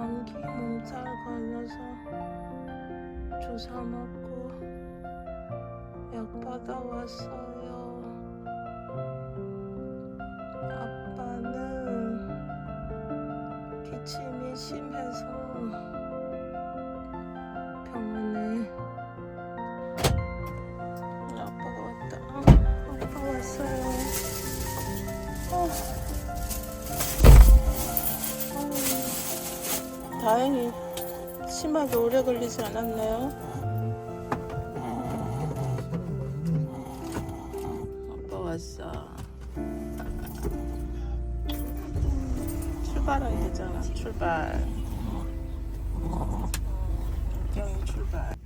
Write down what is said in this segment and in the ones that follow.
감기 몸살 걸려서 주사 맞고 약 받아왔어 심하게 오래 걸리지 않았네요. 아빠 왔어. 출발하면 되잖아. 출발. 경이 출발.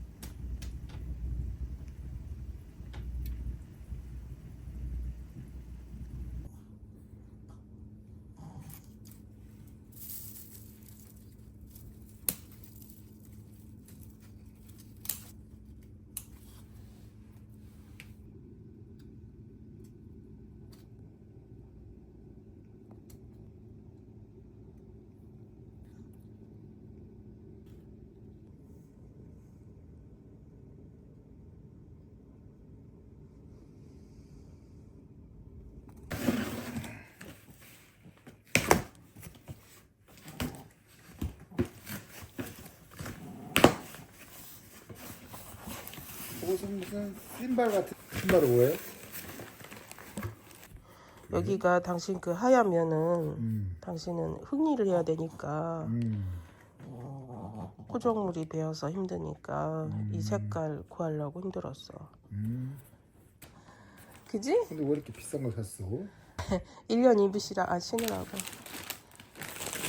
옷은 무슨 신발 같은 신발을 뭐예요? 여기가 당신 그 하야면은 음. 당신은 흥리를 해야 되니까 음. 포정물이 배어서 힘드니까 이 색깔 구하려고 힘들었어. 음. 그지? 근데 왜 이렇게 비싼 걸 샀어? 1년 입으시라 아 신으라고.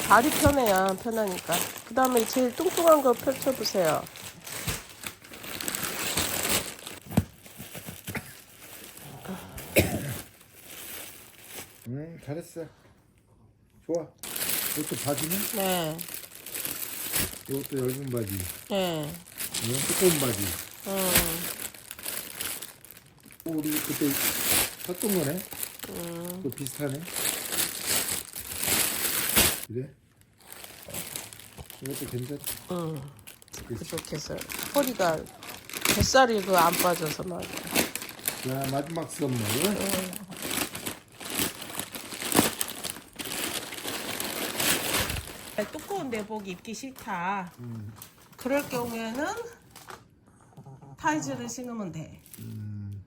발이 편해야 편하니까. 그 다음에 제일 뚱뚱한 거 펼쳐보세요. 음, 잘했어. 좋아. 이것도 바지는? 네, 이것도 얇은 바지. 네. 이건 두꺼운 바지. 음, 우리 그때 샀던 거네? 음. 그 비슷하네. 그래? 이것도 괜찮다. 음. 부족해서 허리가 뱃살이 그 안 빠져서 말이야. 자, 마지막 선물. 두 꺼운 내복 입기 싫다. 음. 그럴 경우에는 타이즈를 신으면 돼. 음.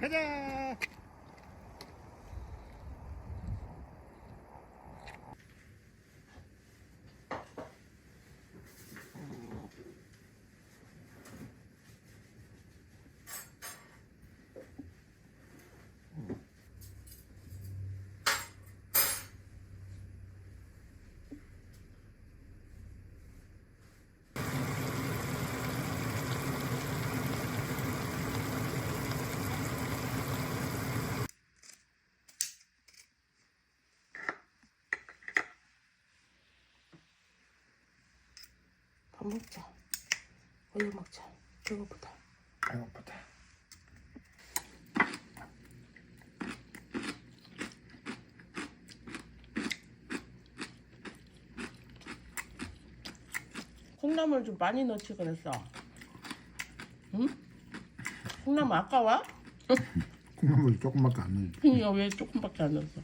가자. 먹자. 얼른 먹자. 배고프다. 배고프다. 콩나물 좀 많이 넣지 그랬어. 응? 콩나물 아까워? 콩나물 조금밖에 안 넣어. 그니까 왜 조금밖에 안 넣었어?